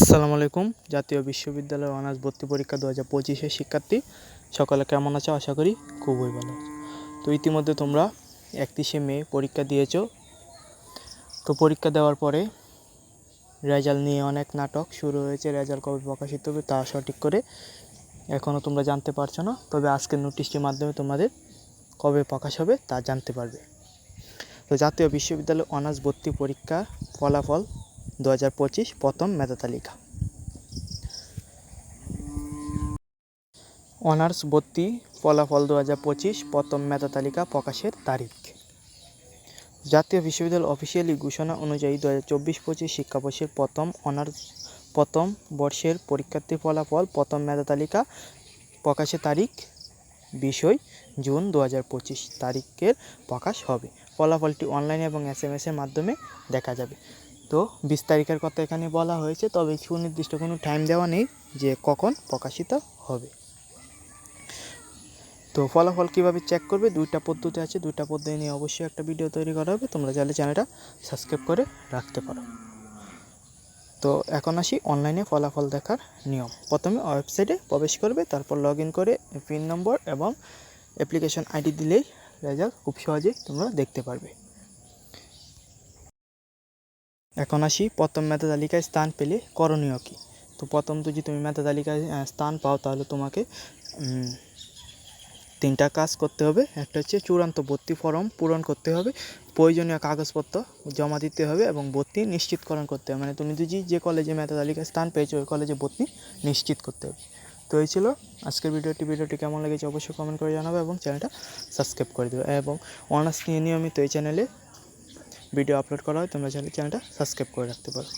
আসসালামু আলাইকুম, জাতীয় বিশ্ববিদ্যালয় অনার্স ভর্তি পরীক্ষা দু হাজার পঁচিশের শিক্ষার্থী, সকলে কেমন আছো? আশা করি খুবই ভালো তো ইতিমধ্যে তোমরা একত্রিশে মে পরীক্ষা দিয়েছ। তো পরীক্ষা দেওয়ার পরে রেজাল্ট নিয়ে অনেক নাটক শুরু হয়েছে, রেজাল্ট কবে প্রকাশিত হবে তা সঠিক করে এখনও তোমরা জানতে পারছ না। তবে আজকের নোটিশটির মাধ্যমে তোমাদের কবে প্রকাশ হবে তা জানতে পারবে। তো জাতীয় বিশ্ববিদ্যালয় অনার্স ভর্তি পরীক্ষা ফলাফল দু হাজার পঁচিশ প্রথম মেধা তালিকা। অনার্স ভর্তি ফলাফল দু হাজার পঁচিশ প্রথম মেধা তালিকা প্রকাশের তারিখ। জাতীয় বিশ্ববিদ্যালয় অফিসিয়ালি ঘোষণা অনুযায়ী দু হাজার চব্বিশ পঁচিশ শিক্ষাবর্ষের প্রথম অনার্স প্রথম বর্ষের পরীক্ষার্থী ফলাফল প্রথম মেধা তালিকা প্রকাশের তারিখ বিষয় জুন দু হাজার পঁচিশ তারিখের প্রকাশ হবে। ফলাফলটি অনলাইন এবং এস এম এসের মাধ্যমে দেখা যাবে। তো বিশ তারিখের কথা এখানে বলা হয়েছে, তবে সুনির্দিষ্ট কোনো টাইম দেওয়া নেই যে কখন প্রকাশিত হবে। তো ফলাফল কীভাবে চেক করবে, দুইটা পদ্ধতি আছে, দুইটা পদ্ধতি নিয়ে অবশ্যই একটা ভিডিও তৈরি করা হবে। তোমরা চাইলে চ্যানেলটা সাবস্ক্রাইব করে রাখতে পারো। তো এখন আসি অনলাইনে ফলাফল দেখার নিয়ম। প্রথমে ওয়েবসাইটে প্রবেশ করবে, তারপর লগ করে পিন নম্বর এবং অ্যাপ্লিকেশন আইডি দিলেই রেজাল্ট খুব সহজেই তোমরা দেখতে পারবে। এখন আসি, প্রথম মেধা তালিকায় স্থান পেলে করণীয় কী? তো প্রথম যদি তুমি মেধা তালিকায় স্থান পাও তাহলে তোমাকে তিনটা কাজ করতে হবে। একটা হচ্ছে চূড়ান্ত ভর্তি ফর্ম পূরণ করতে হবে, প্রয়োজনীয় কাগজপত্র জমা দিতে হবে এবং ভর্তি নিশ্চিতকরণ করতে হবে। মানে তুমি যদি যে কলেজে মেধা তালিকায় স্থান পেয়েছ, ওই কলেজে ভর্তি নিশ্চিত করতে হবে। তো এই ছিল আজকের ভিডিওটি। ভিডিওটি কেমন লেগেছে অবশ্যই কমেন্ট করে জানাবে এবং চ্যানেলটা সাবস্ক্রাইব করে দেবে। এবং অনার্স নিয়ে নিয়মিত এই চ্যানেলে ভিডিও আপলোড করা হয় তোমরা চ্যানেলটা সাবস্ক্রাইব করে রাখতে পারো।